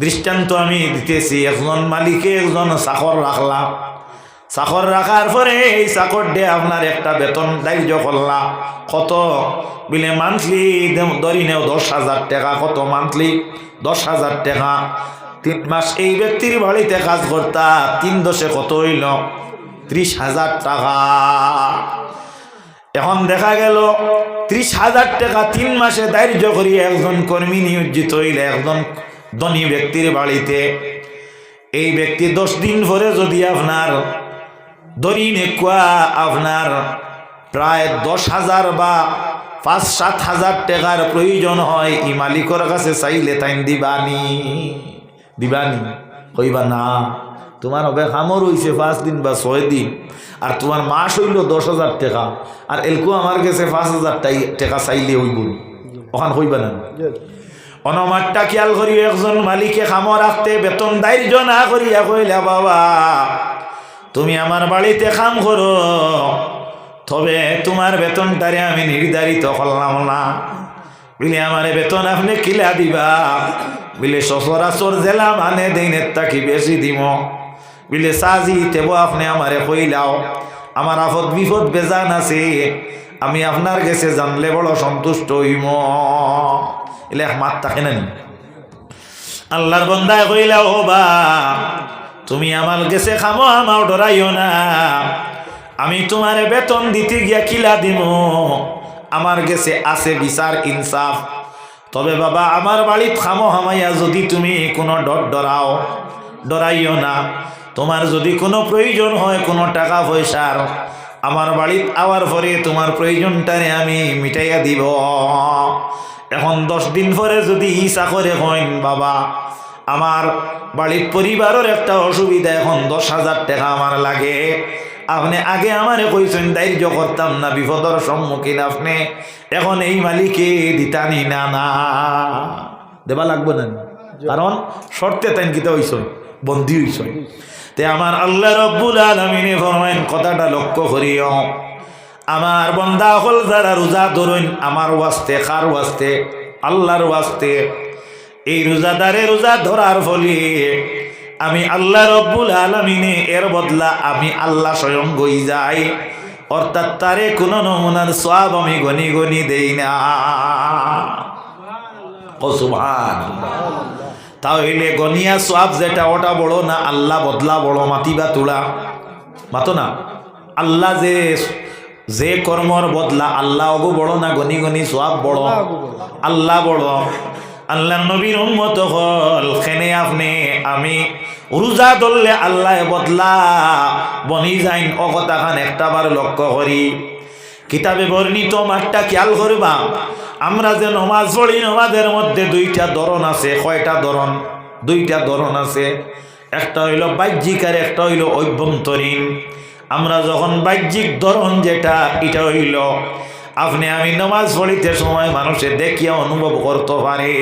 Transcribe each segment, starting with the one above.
দৃষ্টান্ত আমি দিতেছি, একজন মালিকে একজন চাকর রাখলাম। চাকর রাখার পরে এই চাকর দিয়ে আপনার একটা বেতন ধার্য করলাম কত? বিলে মান্থলি ধরি নেও দশ হাজার টাকা। কত মান্থলি দশ হাজার টাকা। তিন মাস এই ব্যক্তির বাড়িতে কাজ করতা, তিন দশে কত হইল? ত্রিশ হাজার টাকা। এখন দেখা গেল, ত্রিশ হাজার টাকা তিন মাসে দারিদ্র করি একজন কর্মী নিয়োজিত হইলে, একজন ধনী ব্যক্তির বাড়িতে। এই ব্যক্তি দশ দিন পরে যদি আপনার দরি নেকুয়া আপনার প্রায় দশ হাজার বা পাঁচ সাত হাজার টাকার প্রয়োজন হয় ই মালিকর কাছে চাইলে তাই দিবানি। দিবানি? কইবা না। তোমার হবে খামর হইছে পাঁচ দিন বা ছয় দিন, আর তোমার মাস হইল দশ হাজার টাকা, আর এলকু আমার কাছে পাঁচ হাজার টাকা চাইলে হইব ওখান কইবা না। অনমারটা খেয়াল করি একজন মালিকে খামর রাখতে বেতন দায়িত্ব না করিয়া কইলা, বাবা, তুমি আমার বাড়িতে কাম করো, তবে তোমার বেতনটারে আমি নির্ধারিত করলাম না। বিলে আমার বেতন আপনি কিলা দিবা? বিলে সচরাচর জেলা মানে দিনের তাকি বেশি দিব। বিলে সাজি তেব আপনি আমারে কইলাও, আমার আফত বিপদ বেজান আছে, আমি আপনার কাছে জানলে বড় সন্তুষ্ট হইম। এলে মাত থাকে না আল্লাহর বন্দায় কইলা, ও বা তুমি আমার গেছে খামো আমাও ডরাইও না। আমি তোমার বেতন দিতে গিয়া কিলা দিব আমার গেছে আছে বিচার, ইনসাফ। তবে বাবা, আমার বাড়িত খামো হামাইয়া যদি তুমি কোনো ডর ডরাও, ডরাইও না। তোমার যদি কোনো প্রয়োজন হয়, কোনো টাকা পয়সার, আমার বাড়িত আওয়ার পরে তোমার প্রয়োজনটারে আমি মিটাইয়া দিব। এখন দশ দিন পরে যদি ইসা করে হইন বাবা, আমার বাড়ির পরিবারের একটা অসুবিধা, এখন দশ হাজার টাকা আমার লাগে। আপনি আগে আমারে কইছেন দায়িত্ব করতাম না, বিপদর সম্মুখীন আপনি। এখন এই মালিকে দিতানি না না। দেবা লাগবে না কারণ শর্তে তাই কিতা হইছ, বন্দি হইছ। তে আমার আল্লাহ রব্বুল আলমিনে ফরমাইন কথাটা লক্ষ্য করিও। আমার বন্দা হল যারা রোজা ধরুন, আমার ওয়াস্তে, কার ওয়াস্তে? আল্লাহর ওয়াস্তে। এই রোজাদারে রোজা ধরার ফলে আমি আল্লাহ রব্বুল আলমিনে এর বদলা আমি আল্লাহ স্বয়ং গই যাই। অর্থাৎ তারে কোনো নমুনার সব আমি গনি গনি দেই না। তাহলে গনিয়া সব যেটা, ওটা বড় না, আল্লাহ বদলা বড় মাতিবা তোলা। মাতো না। আল্লাহ যে যে কর্মর বদলা আল্লাহ অগু বড় না গনি গনি সব বড়। আল্লাহ বড়। আল্লাহ নবীর উম্মত হল খেনে আপনি আমি। রোজা ধরলে আল্লাহ বদলা। বনি যাইন অকতা খান একটা বার লক্ষ্য করি। কিতাবে বর্ণিত মাঠটা খেয়াল করবা। আমরা যে নমাজ পড়ি নমাজের মধ্যে দুইটা ধরন আছে। কয়টা ধরন? দুইটা ধরন আছে। একটা হইল বাহ্যিক আর একটা হইল অভ্যন্তরীণ। আমরা যখন বাহ্যিক ধরন যেটা, এটা হইল, আপনি আমি নমাজ পড়িতে সময় মানুষে দেখিয়া অনুভব করতে পারে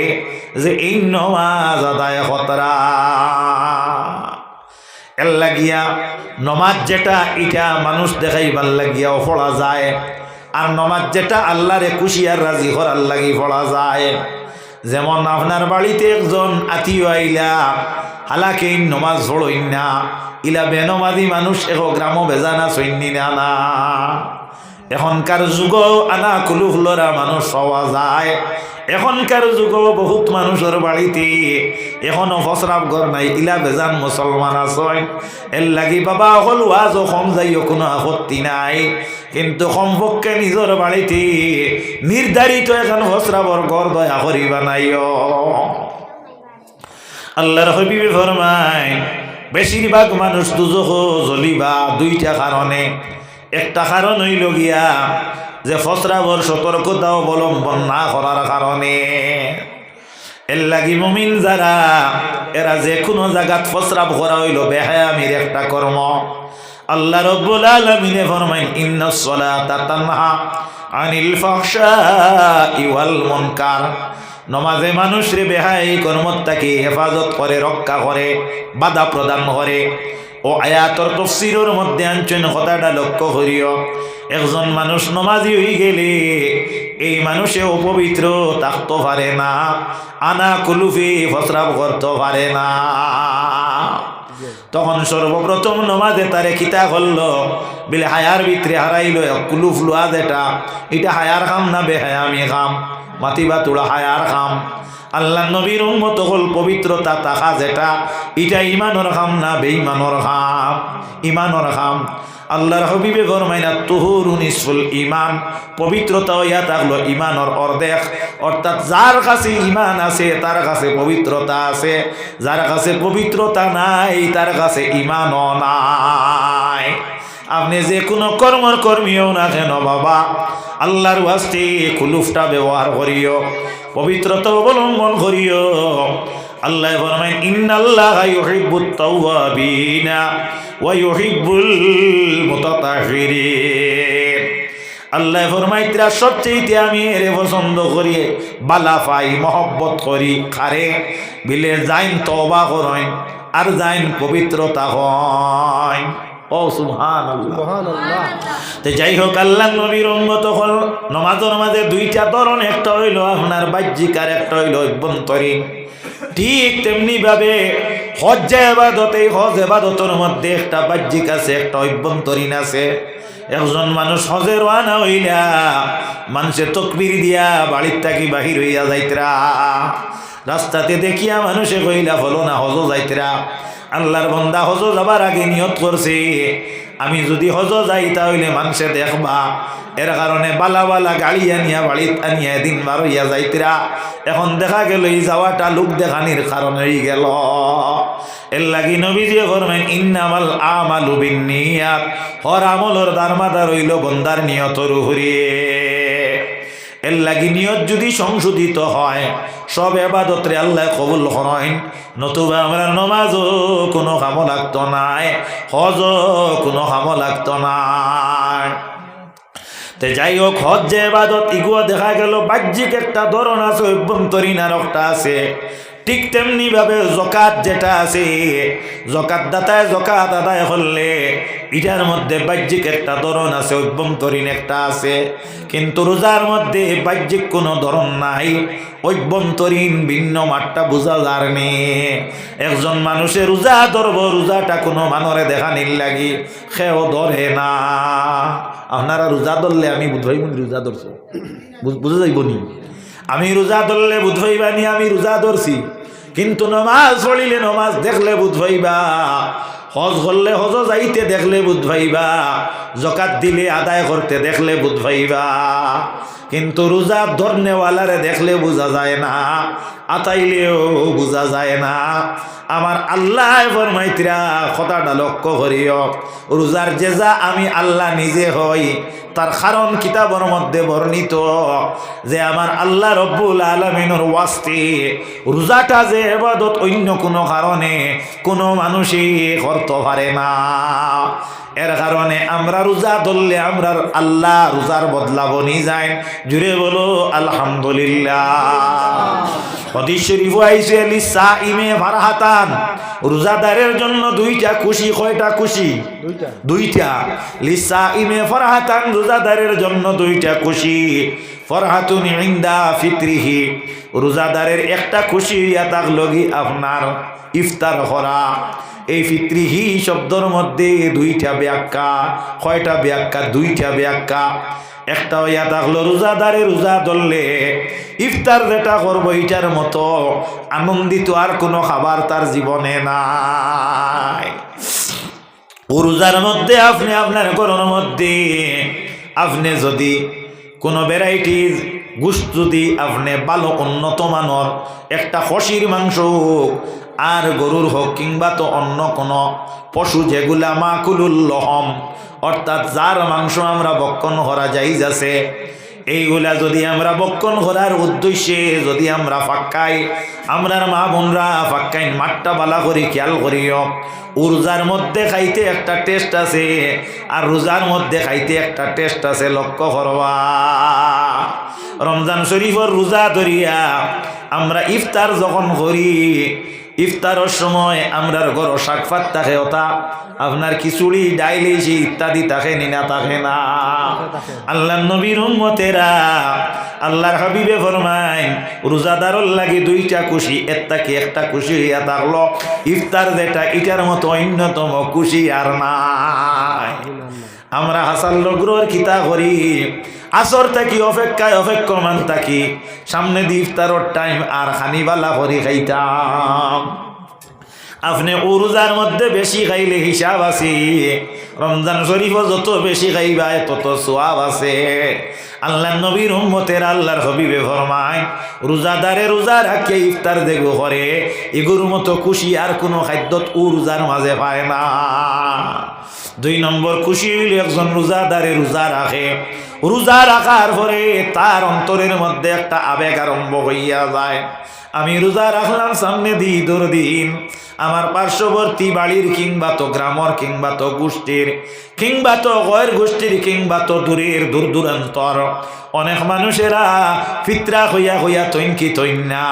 যে এই নমাজ আদায় হতরা এর লাগিয়া নমাজ যেটা, এটা মানুষ দেখাইবার লাগিয়াও পড়া যায়। আর নমাজ যেটা আল্লাহরে খুশি আর রাজি করার লাগি পড়া যায়। যেমন আপনার বাড়িতে একজন আত্মীয় আইলা হালাকে নমাজ পড়ই না ইলা বেনমাদি মানুষ এগো গ্রাম বেজানা সৈন্যি না না এখনকার যুগ আনা কুলুফলরা মানুষ পাওয়া যায়। এখনকার যুগ বহুত মানুষের বাড়িতে এখনও ফসরাব ঘর নাই, ইলা বেজান মুসলমান আছে এর লাগি বাবা হল ওয়াজ কম যাইও কোনো আপত্তি নাই। কিন্তু কমপক্ষে নিজের বাড়িতে নির্ধারিত এখন ফসরাবর ঘর দয়া করিবা নাইও আল্লাহর হবিবে ফরমায়, বেশিরভাগ মানুষ দুজহ জ্বলিবা দুইটা কারণে। একটা কারণ হইল গিয়া যে ফসরাবর সতর্কতা অবলম্বন না করার কারণে। এর লাগি মমিন যারা, এরা যে কোনো জায়গাত ফসরাব করা হইল বেহায়ামির একটা কর্ম। আল্লাহ রব্বুল আলামিনে ফরমাইন ইন্নাস সালাতা তানহা আনিল ফাহশাই ওয়াল মুনকার। নমাজে মানুষ রে বেহাই কর্মত্তাকে হেফাজত করে, রক্ষা করে, বাধা প্রদান করে। ও আয়াতর তফসিরের মধ্যে আনছেন, কথাটা লক্ষ্য করিও। একজন মানুষ নমাজি হয়ে গেলে এই মানুষে অপবিত্র থাকতে পারে না, আনা কুলুফি ফসরাব করতে পারে না। তখন সর্বপ্রথম নমাজে তারে কিতা করল, বিলে হায়ার ভিতরে হারাইল, কুলুফ লুয়া যেটা, এটা হায়ার খাম না বেহায়ামি খাম? মাতিবা তোলা হায়ার খাম। আল্লাহ নবীর উম্মত হল পবিত্রতা, তাহা যেটা, এটা ইমানর খাম না বেঈমানর খাম। ইমানর খাম। আল্লাহর হবিবে ফরমাইনা, তুহুর নিসফুল ইমান পবিত্রতা ইয়া থাকল ইমানর অর্ধেক। অর্থাৎ যার কাছে ইমান আছে, তার কাছে পবিত্রতা আছে। যার কাছে পবিত্রতা নাই, তার কাছে ইমানও নাই। আপনি যে কোনো কর্মর কর্মীও না কেন বাবা আল্লাহর ওয়াস্তে কুলুফটা ব্যবহার করিও, পবিত্রতা অবলম্বন করিও। আল্লাহ ফরমাইন ইন্নাল্লাহ ইউহিব্বুত তাওয়াবিনা ওয়া ইউহিব্বুল মুতাতাহিরিন। আল্লাহ ফরমাইতরা সবচেয়ে আমি এরে পছন্দ করি, বালা পাই, মহব্বত করি, খারে, বিলে যাইন তওবা করেন, আর যাইন পবিত্রতা হয় ও সুবহানাল্লাহ। তো যাই হোক আল্লাহ নবীর উম্মত হল নমাজের মাঝে দুইটা ধরন একটা হইল আপনার বাহ্যিক আর একটা হইল অভ্যন্তরীণ। ঠিক তেমনি ভাবে হজ এবাদত এই হজ এবাদতের মধ্যে একটা বাহ্যিক আছে একটা অভ্যন্তরীণ আছে। একজন মানুষ হজের রানা হইলা মানুষের তকবির দিয়া বাড়ির থাকি বাহির হইয়া যাইতরা। রাস্তাতে দেখিয়া মানুষে কইলা হলো না হজ যাইতরা। আল্লাহর বন্দা হজ যাবার আগে নিয়ত করছে। আমি যদি হজ যাই তাহলে মানুষে দেখবা, এর কারণে বালা গাড়ি আনিয়া বাড়িত আনিয়া দিন বার হইয়া যাইতরা। এখন দেখা গেল এই যাওয়াটা লোক দেখানির কারণ হয়ে গেল। এর লাগি নবীজি ফরমেন ইন্নামাল আমালু বিন্নিয়াত। হর আমলর দারমাদার রইল বন্দার নিয়ত উপরে এর লাগি নিয়ত যদি সংশোধিত হয় সব এবাদতরে আল্লাহ কবুল করেন। নতুবা আমরা নমাজও কোনো কাম লাগতো নাই হজ কোনো কাম লাগতো নাই। তে যাই হোক হজ যে এবাদত ইগুয়া দেখা গেল, বাহ্যিক একটা ধরন আছে, অভ্যন্তরীণ আর একটা আছে। ঠিক তেমনি ভাবে জকাত যেটা আছে জকাত দাতায় জকাত আদায় করলে এটার মধ্যে বাহ্যিক একটা ধরন আছে, অভ্যন্তরীণ একটা আছে। কিন্তু রোজার মধ্যে বাহ্যিক কোনো ধরন নাই, অভ্যন্তরীণ ভিন্ন মাঠটা বোঝা যার একজন মানুষের রোজা ধরব, রোজাটা কোনো মানরে দেখা নিল লাগি, সেও ধরে না। আপনারা রোজা ধরলে আমি মন্দির রোজা ধরছো। বুঝা যাইব নি আমি রোজা ধরলে বুধবাইবা নি আমি রোজা ধরছি। কিন্তু নমাজ পড়িলে নমাজ দেখলে বুধবাইবা হজ করলে হজ যাইতে দেখলে বুধবাইবা জকাত দিলে আদায় করতে দেখলে বুধবাইবা কিন্তু রোজা ধরনেওয়ালারে দেখলে বোঝা যায় না, আতাইলেও বোঝা যায় না। আমার আল্লাহ ফরমাইতরা কথাটা লক্ষ্য করিও, রোজার জেজা আমি আল্লাহ নিজে হই, তার কারণ কিতাবের মধ্যে বর্ণিত যে আমার আল্লাহ রব্বুল আলমিনের ওয়াস্তে রোজাটা যে এবাদত অন্য কোনো কারণে কোনো মানুষই করতে পারে না। এর কারণে আমরা রোজা ধরলে আমরা আল্লাহ রোজার বদলাবো নি যাই জুড়ে বলো আলহামদুলিল্লাহ। হদিস শরীফ আইসে লিসা ইমে ফারহাতান। রোজাদারের জন্য দুইটা খুশি কয়টা খুশি? দুইটা। দুইটা। লিসা ইমে ফরহাতান রোজাদারের জন্য দুইটা খুশি। ফরহাতুন ইন্দা ফিত্রিহি। রোজাদারের একটা খুশি ইয়া তাক লগি আপনার ইফতার করা। এই ফিত্রিহি শব্দর মধ্যে দুইটা ব্যাখ্যা, কয়টা ব্যাখ্যা? দুইটা ব্যাখ্যা। একটা ইয়া থাকল, রোজাদারে রোজা ধরলে ইফতার যেটা করব এটার মতো আনন্দিত আর কোনো খাবার তার জীবনে নাই। রোজার মধ্যে, আপনি আপনার ঘরের মধ্যে, আপনি যদি কোনো ভ্যারাইটির গুস্ত যদি আপনি ভালো উন্নত মানের, একটা খসির মাংস আর গরুর হোক কিংবা তো অন্য কোনো পশু যেগুলা মাকুলুল লহম, অর্থাৎ যার মাংস আমরা বক্ষণ করা যাই যাচ্ছে এইগুলা যদি আমরা বক্ষণ করার উদ্দেশ্যে যদি আমরা ফাক্কাই, আমরার মা বোনরা ফাক্কাই মাঠটা বালা করি, খেয়াল করিও। উর্জার মধ্যে খাইতে একটা টেস্ট আছে, আর রোজার মধ্যে খাইতে একটা টেস্ট আছে, লক্ষ্য করবা। রমজান শরীফর রোজা ধরিয়া আমরা ইফতার যখন করি ইফতারের সময় আমরার ঘর শাকফাত থাকে ওটা আপনার খিচুড়ি ডাইলিশি ইত্যাদি থাকে নি না থাকে না। আল্লাহ নবীর উম্মতেরা, আল্লাহর হাবিবে ফরমাই রোজাদারর লাগে দুইটা খুশি, একটা কি একটা খুশি হইয়া থাকল। ইফতার যেটা, এটার মতো অন্যতম খুশি আর নাই। আমরা হাসান লগ্রর খিতা করি আসর থাকি, অপেক্ষায় অপেক্ষমান থাকি। সামনে ইফতারর টাইম আর খানিবালা করি খাইতাম। আপনি উরুজার মধ্যে বেশি খাইলে হিসাব আছে। রমজান শরীফও যত বেশি খাইবা তত সোয়াব আছে। আল্লাহ নবীর উম্মতের আল্লাহর হবিবে ফরমায়, রোজাদারে রোজা রাখিয়ে ইফতার দেখো করে। এগুর মতো খুশি আর কোনো খাদ্যত ও রোজার মাঝে পায় না। দুই নম্বর, খুশি হইলে একজন রোজাদারে রোজা রাখে। রোজা রাখার পরে তার অন্তরের মধ্যে একটা আবেগ আরম্ভ হইয়া যায়। আমি রোজা রাখলাম সামনে দি দিন আমার পার্শ্ববর্তী বাড়ির কিংবা তো গ্রামর কিংবা তো গোষ্ঠীর, কিংবা তো গয়ের গোষ্ঠীর কিংবা তো দূরের দূর দূরান্তর অনেক মানুষেরা ফিত্রা হইয়া হইয়া তৈনকি তৈন না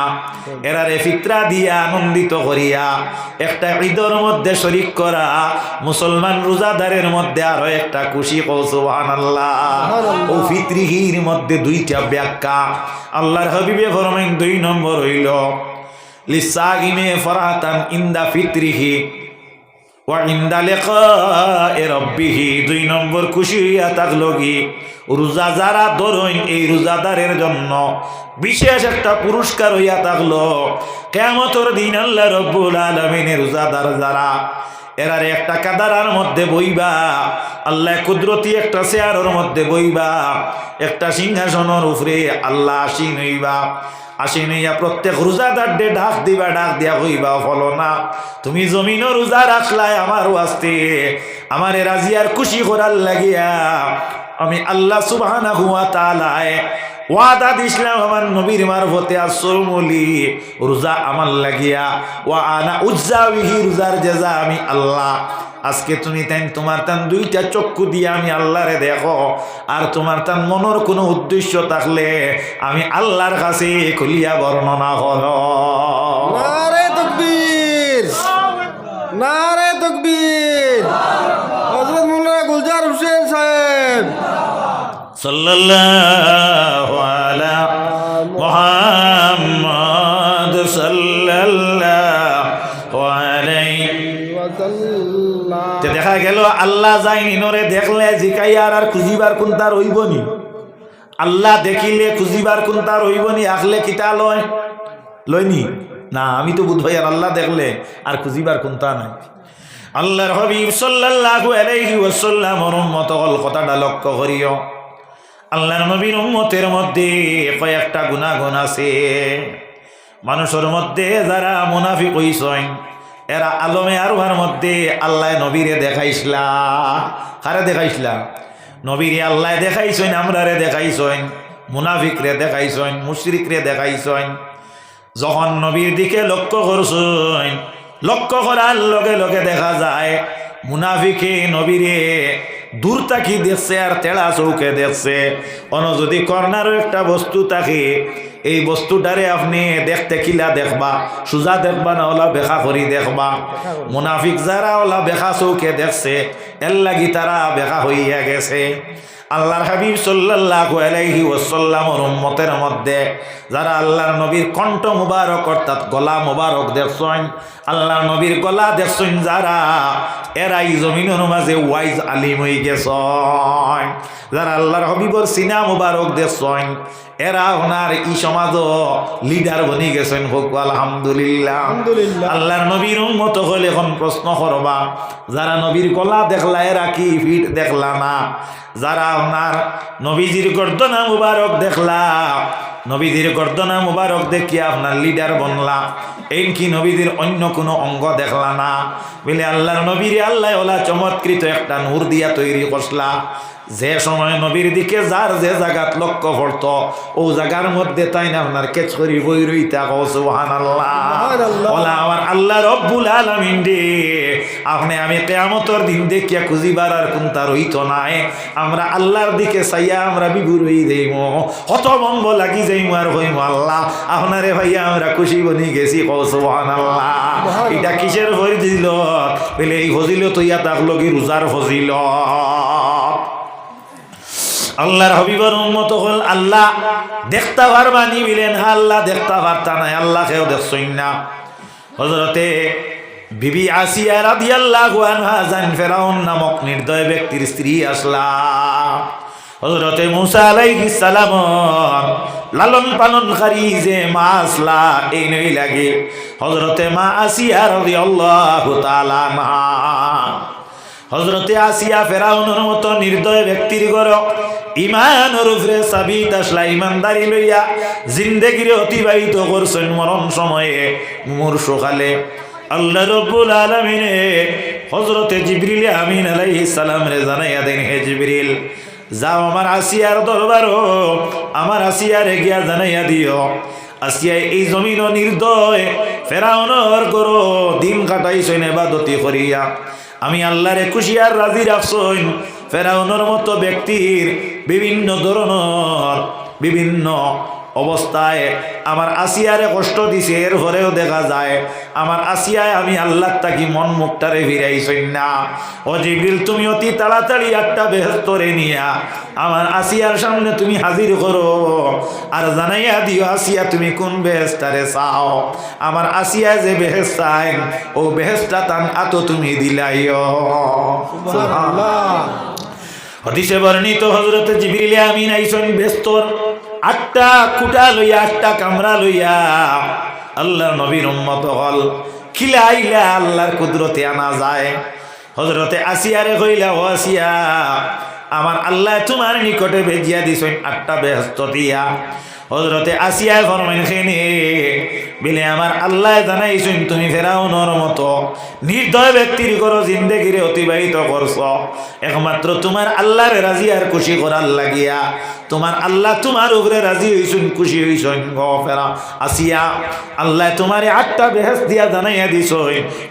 এরারে ফিত্রা দিয়া আনন্দিত করিয়া একটা ঈদর মধ্যে শরিক করা মুসলমান রোজাদারের মধ্যে আরও একটা খুশি কৌসুবান আল্লাহ ও ফিত্রিহির মধ্যে দুইটা ব্যাখ্যা। আল্লাহর হবিবে ফরমাইন দুই নম্বর হইল, লিসাগিমে ফরাতান ইন্দা ওয়া ইন্দা লিকায়ে রাব্বিহি। দুই নম্বর খুশি হইয়া থাকল কি রোজা যারা ধরইন এই রোজাদারের জন্য বিশেষ একটা পুরস্কার হইয়া থাকল। কেমতর দিন আল্লাহ রব্বুল আলমিনের রোজাদার যারা এরারে একটা কাদারার মধ্যে বইবা, আল্লাহ কুদরতি একটা চেয়ারের মধ্যে বইবা, একটা সিংহাসনের উপরে আল্লাহ আসীন হইবা। আসীন হইয়া প্রত্যেক রোজাদার ডে ডাক দিবা, ডাক দিয়া হইবা ফলো না তুমি জমিনও রোজা রাখলাই আমার আসতে আমার রাজিয়ার খুশি করার লাগিয়া, আমি আল্লাহ সুবহানাহু হুয়া তাআলায় ওয়াদা দিছিলাম আমার নবীর মারফতে আসরমলি রোজা আমার লাগিয়া ওয়া আনা উজ্জাবিহি রোজার জেজা আমি আল্লাহ। আজকে তুমি তাই তোমার তান দুইটা চক্ষু দিয়ে আমি আল্লাহরে দেখো আর তোমার তান মনের কোনো উদ্দেশ্য থাকলে আমি আল্লাহর কাছে খুলিয়া বর্ণনা করো। নারে তকবীর নারে তকবীর। হযরত মোল্লা গুলজার হোসেন সাহেব। সাল্লাল্লাহু দেখা গেল, আল্লাহ যাই নিনরে দেখলে জিকাইয়ার আর খুঁজিবার কোন তার হইব নি? আল্লাহ দেখিলে, খুঁজিবার কোন তার হইব নি? আখলে কিতা লয়? লয়নি না? আমি তো বুধ আর আল্লাহ দেখলে, আর খুঁজিবার কোন তা নাই। আল্লাহর হবিব সাল্লাল্লাহু আলাইহি ওয়াসাল্লাম উম্মত হল, কথাটা লক্ষ্য করিও। আল্লাহর নবীর উম্মতের মধ্যে কয়েকটা গুণাগুণ আছে। মানুষের মধ্যে যারা মুনাফিক হইছেন এরা আলমে আরোহার মধ্যে আল্লাহ নবীরে দেখাইছিলা। কারে দেখাইছিলা? নবীরে আল্লাহ দেখাইছেন, আমরারে দেখাইছেন, মুনাফিকরে দেখাইছেন, মুশরিকরে দেখাইছেন। যখন নবীর দিকে লক্ষ্য করছেন, লক্ষ্য করার লগে লগে দেখা যায়, মুনাফিকে নবীরে দূর তাকি দেখছে আর তেড়া চৌকে দেখছে। অন যদি কর্নারও একটা বস্তু থাকে এই বস্তুটারে আপনি দেখতে কিলা দেখবা? সুজা দেখবা না ওলা বেখা করি দেখবা? মুনাফিক যারা ওলা বেখা চৌকে দেখছে, এর লাগি তারা বেখা হইয়া গেছে। আল্লাহর হাবিব সাল্লাল্লাহু আলাইহি ওয়াসাল্লামর উম্মতের মধ্যে যারা আল্লাহর নবীর কণ্ঠ মুবারক, অর্থাৎ গলা মুবারক দেখছেন, আল্লাহর নবীর গলা দেখছেন যারা এরাই জমিনের মাঝে ওয়াইজ আলিম হয়ে গেছেন। যারা আল্লাহর হবিবর সিনা মুবারক দেখছেন এরা ওনার ই সমাজ লিডার বনি গেছেন। হোক আলহামদুলিল্লাহ। আল্লাহর নবীর উন্মত হলে এখন প্রশ্ন করবা যারা নবীর গলা দেখলা এরা কি ফিট দেখলা না? যারা ওনার নবীজির গর্দনা মুবারক দেখলা নবীজির গর্দনা মুবারক দেখিয়া আপনার লিডার বনলা। এই কি নবীদের অন্য কোনো অঙ্গ দেখলা না। বলে আল্লাহর নবীর আল্লাহ ওলা চমৎকৃত একটা নূর দিয়া তৈরি করসলা যে সময় নবীর দিকে যার যে জায়গাত লক্ষ্য পড়ত ও জায়গার মধ্যে তাই না আপনার কেচ করি বই রইতা কৌসুহান আল্লাহ। ওলা আমার আল্লাহ রব্বুল আলমিন আপনি আমি কেয়ামতর দিন দেখিয়া খুঁজিবার আর কোন তার হইত নাই। আমরা আল্লাহর দিকে চাইয়া আমরা বিভুর হই দেইম হতভম্ব লাগি যাইম আর হইম আল্লাহ। আপনারে ভাইয়া আমরা খুশি বনি গেছি কৌসবান আল্লাহ এটা কিসের ফজিল বলে এই ফজিল তো ইয়া তাক লগি রোজার ফজিল আল্লাহর হবিবর উন্মত হল আল্লাহ দেখতে পারবা নিবিলেন হা আল্লাহ দেখতে পারতা নাই আল্লাহ কেউ দেখছই না। হজরতে বিবি আসিয়া রাদিয়াল্লাহু আনহা জান ফেরাউন নামক নির্দয় ব্যক্তির স্ত্রী আসলা। হজরতে মুসা আলাইহিস সালাম লালন পালনকারী যে মা আসলা, এই নই লাগে। হজরতে মা আসিয়া রাদিয়াল্লাহু তাআলা আনহা। হজরতে আসিয়া ফেরাউনের মতো নির্দয় ব্যক্তির গর ইমানের উপরে সাবিত আসলা, ইমানদারি লইয়া জিন্দেগিরে অতিবাহিত করছেন মরণ সময়ে মুর সকালে আল্লাহ রব্বুল আলমিনে হজরতে জিবরিল আমিন আলাইহিস সালাম রে জানাইয়া দেন, হে জিবরিল, যাও আমার আসিয়ার দরবার আমার আসিয়ারে গিয়া জানাইয়া দিও। আসিয়া এই জমিন নির্দয়, ফেরাউনর করো দিন কাটাইছেন, এবাদতি করিয়া। আমি আল্লাহরে খুশি আর রাজি রাখছইন ফেরাউনের মতো ব্যক্তির বিভিন্ন ধরনের, বিভিন্ন অবস্থায় আমার আসিয়ারে কষ্ট দিছে এর ঘরেও দেখা যায় আমার আসিয়ায় আমি আল্লাহ তাকি মন মুখটারে ফিরাইছই না ও জিবিল তুমি অতি তাড়াতাড়ি একটা বেহস্তরে নিয়া আমার আসিয়ার সামনে তুমি হাজির করো। আর জানাইয়া দিও আসিয়া তুমি কোন বেহেস্তারে চাও? আমার আসিয়া যে বেহেস চাই ও বেহেস্তা তান আতো তুমি দিলাইও। হদিসে বর্ণিত হজরত জিবিল আমিন আইসন বেস্তর আটটা কুটা লইয়া, আটটা কামরা লইয়া আল্লাহ নবীর উম্মত হল। খিলাইলা আল্লাহর কুদরতে আনা যায়। হজরতে আসিয়ারে কইলা, ও আসিয়া, আমার আল্লাহ তোমার নিকটে ভেজিয়া দিছ আটটা ব্যস্ত দিয়া। হজরতে আসিয়ায় ফরমাইন খেনে বিলে আমার আল্লাহ জানাইছেন তুমি ফেরাউনর মতো নির্দয় ব্যক্তির করো জিন্দেগিরে অতিবাহিত করছ। একমাত্র তোমার আল্লাহর রাজি আর খুশি করার লাগিয়া। তোমার আল্লাহ তোমার উপরে রাজি হইছুন খুশি হইছুন। গো ফেরা আসিয়া আল্লাহ তোমারে আটটা বেহেস দিয়া জানাইয়া দিছ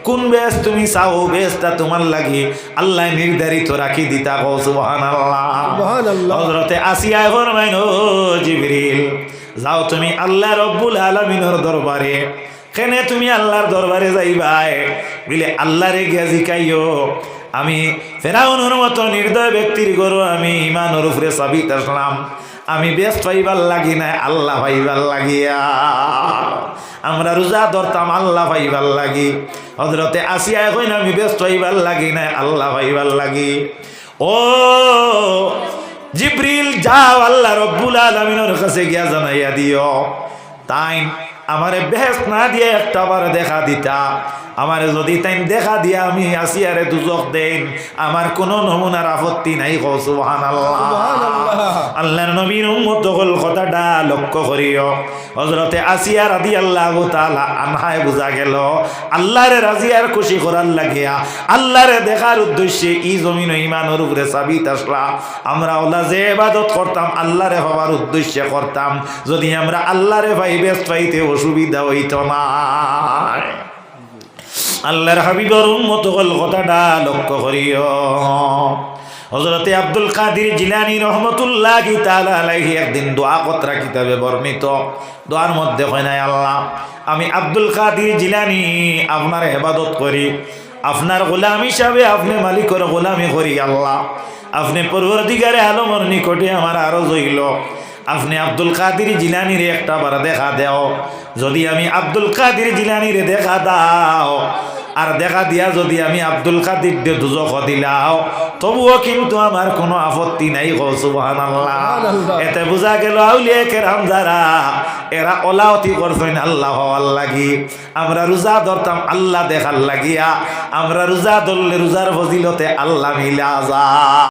কোন বেহেস তুমি চাও বেহেসটা তোমার লাগি আল্লাহ নির্ধারিত রাখি দিতা গো সুবহানাল্লাহ। হজরতে আসিয়া ফরমাইন ও জিবরিল যাও তুমি আল্লাহ রব্বুল আলমিনের দরবারে। কেনে তুমি আল্লাহর দরবারে যাইবাই? বলে, আল্লাহরে গিয়া জিকাইও। আমি ফেরাউনের মতো নির্দয় ব্যক্তির গরু আমি ইমানের উপরে সাবিত আসলাম। আমি বেশ পাইবার লাগি না আল্লাহ পাইবার লাগিয়া। আমরা রোজা ধরতাম, আল্লাহ পাইবার লাগি। হজরতে আসিয়া এখন আমি ব্যস্ত হইবার লাগি না আল্লাহ পাইবার লাগি। ও জিব্রিল যাও আল্লাহ রব্বুল আলমিনের কাছে গিয়া জানাইয়া দিও। তাই আমারে বেহেস না দিয়ে একটা বার দেখা দিতা। আমারে যদি তাই দেখা দিয়া আমি আসিয়ারে দুজক দেন আমার কোনো নমুনার আপত্তি নাই সুবহানাল্লাহ। আল্লাহর নবীর উম্মত হল কথাটা লক্ষ্য করিও। হজরতে আসিয়া রাদি আল্লাহ তাআলা আনহায় বোঝা গেল আল্লাহরে রাজি আর খুশি করার লাগিয়া আল্লাহরে দেখার উদ্দেশ্যে ই জমিন ইমানের উপরে সাবিত আসলা। আমরা ওলা যে ইবাদত করতাম আল্লাহরে হওয়ার উদ্দেশ্যে করতাম। যদি আমরা আল্লাহরে ভাই ব্যস্ত পাইতে অসুবিধা হইত না। আল্লাহর হাবিবর উন্মত হল কথাটা লক্ষ্য করিও। হজরতে আব্দুল কাদির জিলানি রহমতুল্লাহ আলাইহি একদিন দোয়া কতরা কিতাবে বর্ণিত। দোয়ার মধ্যে হয় নাই, আল্লাহ, আমি আব্দুল কাদির জিলানি আপনার হেবাদত করি। আপনার গোলাম হিসাবে আপনি মালিকের গোলামি করি, আল্লাহ। আপনি পূর্বদিগারে আলমর নিকটে আমার আরও জইল। আপনি আব্দুল কাদির জিলানিরে একটা বার দেখা দেও। যদি আমি আব্দুল কাদির জিলানিরে দেখা দাও আর দেখা দিয়া যদি আমি আব্দুল কাদির দিয়ে দুজক দিলাও তবুও কিন্তু আমার কোনো আপত্তি নাই সুবহানাল্লাহ। এতে বোঝা গেল আউলিয়া কেরাম যারা এরা ওলাওতি করছেন আল্লাহ হওয়ার লাগি। আমরা রোজা ধরতাম আল্লাহ দেখার লাগিয়া আমরা রোজা ধরলে রোজার ফজিলতে আল্লাহ মিলা যা